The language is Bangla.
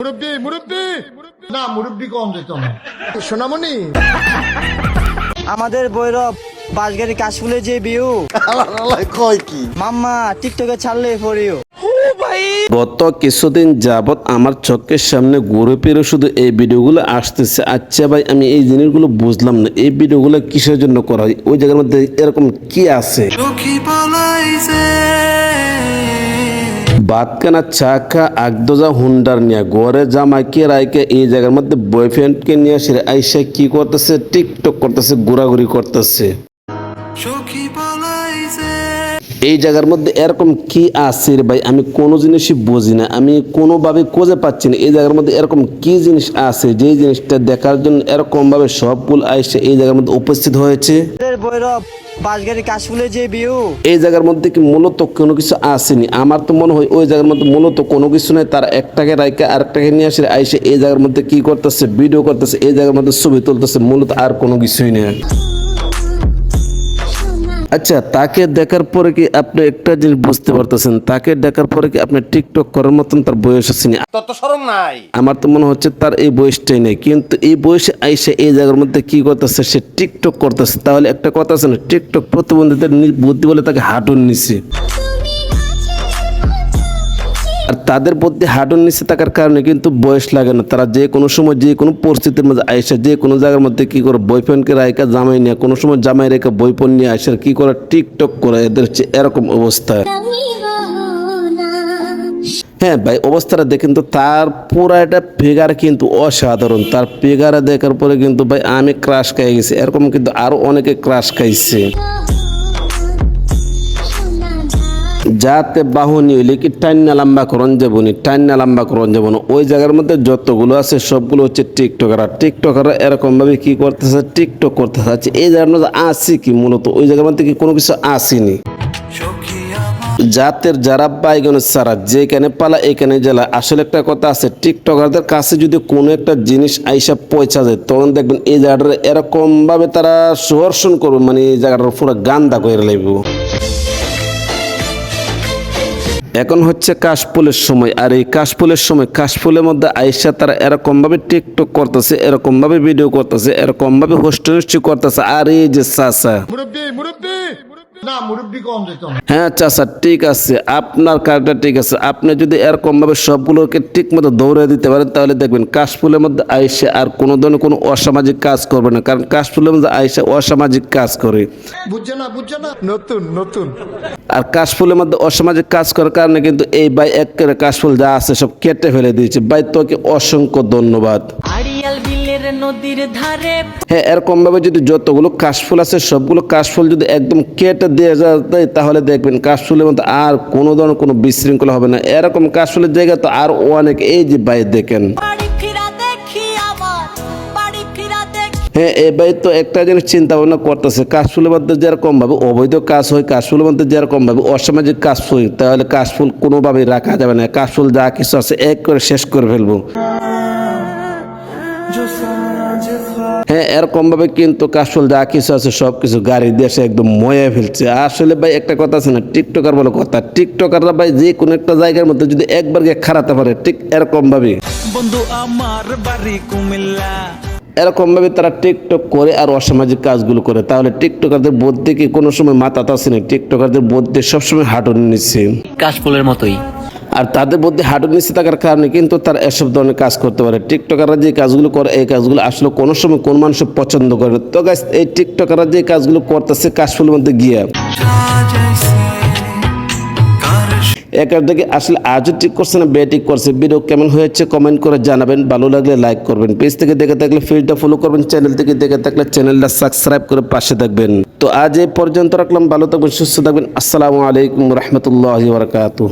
মুরব্বী মুরব্বী! না মুরব্বী কম যেত না। সোনামণি! আমাদের বৈরব বাসগাড়ি কাশফুলে যে বিউ কয় কি? মাম্মা টিকটকে ছাড়লে ফরিও গত কিছুদিন যাবৎ আমার চোখের সামনে ফিরে শুধু এই ভিডিওগুলো আসতেছে। আচ্ছা ভাই আমি এই জিনিসগুলো বুঝলাম না। এই ভিডিওগুলো কিসের জন্য করা হয়? ওই জায়গার মধ্যে এরকম কি আছে? ভাত কেনা চা খা আগদোজা হুন্ডার নিয়ে ঘরে জামাইকে রায়কে এই জায়গার মধ্যে বয়ফ্রেন্ডকে নিয়ে আসে আইসা কি করতেছে? টিকটক করতেছে ঘোরাঘুরি করতেছে। এই জায়গার মধ্যে এরকম কি আছে রে ভাই? আমি কোনো জিনিসই বুঝি না। আমি কোনোভাবে খুঁজে পাচ্ছি না। এই জায়গার মধ্যে এরকম কি জিনিস আছে? যে জিনিসটা দেখার জন্য এরকম ভাবে সবগুলো আইসে এই জায়গার মধ্যে উপস্থিত হয়েছে। আমাদের বৈরব কাশফুলে যে বিউ এই জায়গার মধ্যে কি মূলত কোনো কিছু আসেনি? আমার তো মনে হয় ওই জায়গার মধ্যে মূলত কোনো কিছু নেই। তার একটাকে রাইকে আরেকটাকে নিয়ে আসে, আইসে এই জায়গার মধ্যে কি করতেছে, ভিডিও করতেছে, এই জায়গার মধ্যে ছবি তুলতেছে, মূলত আর কোনো কিছুই নেই। আচ্ছা তাকে দেখার পরে কি আপনি একটা জিনিস বুঝতে পারতেছেন? তাকে দেখার পরে কি আপনি টিকটক করার মতন তার বয়স আসেনি তত সরম নাই। আমার তো মনে হচ্ছে তার এই বয়সটাই নেই। কিন্তু এই বয়সে আইসে এই জায়গার মধ্যে কি করতেছে? সে টিকটক করতেছে। তাহলে একটা কথা আছে না টিকটক প্রতিবন্ধীদের বুদ্ধি বলে তাকে হাঁটুর নিচে। তাদের বুদ্ধি হাঁটুর নিচে থাকার কারণে কিন্তু বয়স লাগে না। তারা যে কোনো সময়, যে কোনো পরিস্থিতির মধ্যে আইসে, যে কোনো জায়গার মধ্যে কী করে বয়ফ্রেন্ডকে রায়কা জামাই নিয়ে, কোনো সময় জামাই রেখে বয়ফ্রেন্ড নিয়ে আসে কী করে টিকটক করে, এদের হচ্ছে এরকম অবস্থা। হ্যাঁ ভাই, অবস্থাটা দেখেন তো, তার পুরা একটা ফিগার কিন্তু অসাধারণ। তার ফিগারে দেখার পরে কিন্তু ভাই, আমি ক্রাশ খাই গেছি। এরকম কিন্তু আরও অনেকে ক্রাশ খাইছে। যাতে বাহনি হইলে কি টান্না লম্বা করন যাবনি টান্না লম্বা করন যাবনি। ওই জায়গার মধ্যে যতগুলো আছে সবগুলো হচ্ছে টিকটকাররা টিকটকাররা এরকম ভাবে কি করতেছে, টিকটক করতেছে। আচ্ছা এই জায়গার মধ্যে আসি কি মূলত? ওই জায়গার মধ্যে কি কোনো কিছু আসেনি? জাতের যারা বাইগনের সারা যেখানে পালা এখানে জেলা, আসলে একটা কথা আছে, টিকটকারদের কাছে যদি কোনো একটা জিনিস আইসা পয়সা যায়, তখন দেখবেন এই জায়গাটা এরকম ভাবে তারা সুহর্ষণ করবে মানে এই জায়গাটার পুরো গান্দা করে লাগবে এখন হচ্ছে কাশফুলের সময়, আর এই কাশফুলের সময়, কাশফুলের মধ্যে আইসা তারা এরকমভাবে টিকটক করতেছে, এরকমভাবে ভিডিও করতেছে, এরকমভাবে হোস্টেল করতেছে, আর এই যে সাসা মুরব্বী মুরব্বী! না মুরব্বী কম হ্যাঁ চাচা ঠিক আছে। আপনার কাজটা ঠিক আছে। আপনি যদি এরকম ভাবে সবগুলোকে ঠিক মতো দৌড়ে দিতে পারেন তাহলে দেখবেন কাশফুলের মধ্যে আইসে আর কোনো ধরনের কোনো অসামাজিক কাজ করবে না। কারণ কাশফুলের মধ্যে আইসে অসামাজিক কাজ করে। বুঝছে না বুঝছে না? নতুন নতুন। আর কাশফুলের মধ্যে অসামাজিক কাজ করার কারণে কিন্তু এই ভাই এক করে কাশফুল যা আছে সব কেটে ফেলে দিয়েছে। ভাই তোকে অসংখ্য ধন্যবাদ। নদীর ধারে হ্যাঁ এরকম ভাবে যদি যতগুলো কাশফুল আছে সবগুলো কাশফুল যদি একদম কেটে দিয়ে যায় তাহলে দেখবেন কাশফুলের মধ্যে আর কোনো ধরনের কোনো বিশৃঙ্খলা হবে না। এরকম কাশফুলের জায়গা তো আর অনেক। এই যে ভাই দেখেন। বাড়ি ফিরা দেখি আমার বাড়ি ফিরা দেখি। হ্যাঁ এই ভাই তো একটা জিনিস চিন্তা ভাবনা করতেছে কাশফুলের মধ্যে যেরকম ভাবে অবৈধ কাজ হয় কাশফুলের মধ্যে যেরকম ভাবে অসামাজিক কাজ হয় তাহলে কাশফুল কোনোভাবেই রাখা যাবে না। কাশফুল যা কিছু আছে এক করে শেষ করে ফেলব। হ্যাঁ এরকম ভাবে কিন্তু কাশফুল যা কিছু আছে সব কিছু গাড়ি দিয়ে সে একদম ময়ে ফেলছে। আসলে ভাই একটা কথা আছে না টিকটকার বলে কথা। টিকটকাররা ভাই যে কোনো একটা জায়গার মধ্যে যদি একবার গিয়ে খারাতে পারে ঠিক এরকম ভাবে বন্ধু আমার বাড়ি কুমিল্লা। এরকম ভাবে তারা টিকটক করে আর অসামাজিক কাজগুলো করে। তাহলে টিকটকারদের বুদ্ধি কি কোনো সময় মাথা তাছে না? টিকটকারদের বুদ্ধি সবসময় হাঁটুর নিচ্ছে। কাশফুলের মতোই। আর তাদের বুদ্ধি হাঁটুর নিচে থাকার কারণে কিন্তু তারা এসব ধরনের কাজ করতে পারে। টিকটকাররা যে কাজগুলো করে, এই কাজগুলো আসলে কোনো সময় কোন মানুষ পছন্দ করে। তো গাছ এই টিকটকাররা যে কাজগুলো করতেছে কাশফুলের মধ্যে গিয়া একার দিকে আসলে আজও ঠিক করছে না, বে ঠিক করছে। ভিডিও কেমন হয়েছে কমেন্ট করে জানাবেন। ভালো লাগলে লাইক করবেন। পেজ থেকে দেখে থাকলে পেজটা ফলো করবেন। চ্যানেল থেকে দেখে থাকলে চ্যানেলটা সাবস্ক্রাইব করে পাশে থাকবেন। তো আজ এই পর্যন্ত রাখলাম। ভালো থাকবেন, সুস্থ থাকবেন। আসসালামু আলাইকুম রহমতুল্লাহ বারকাতু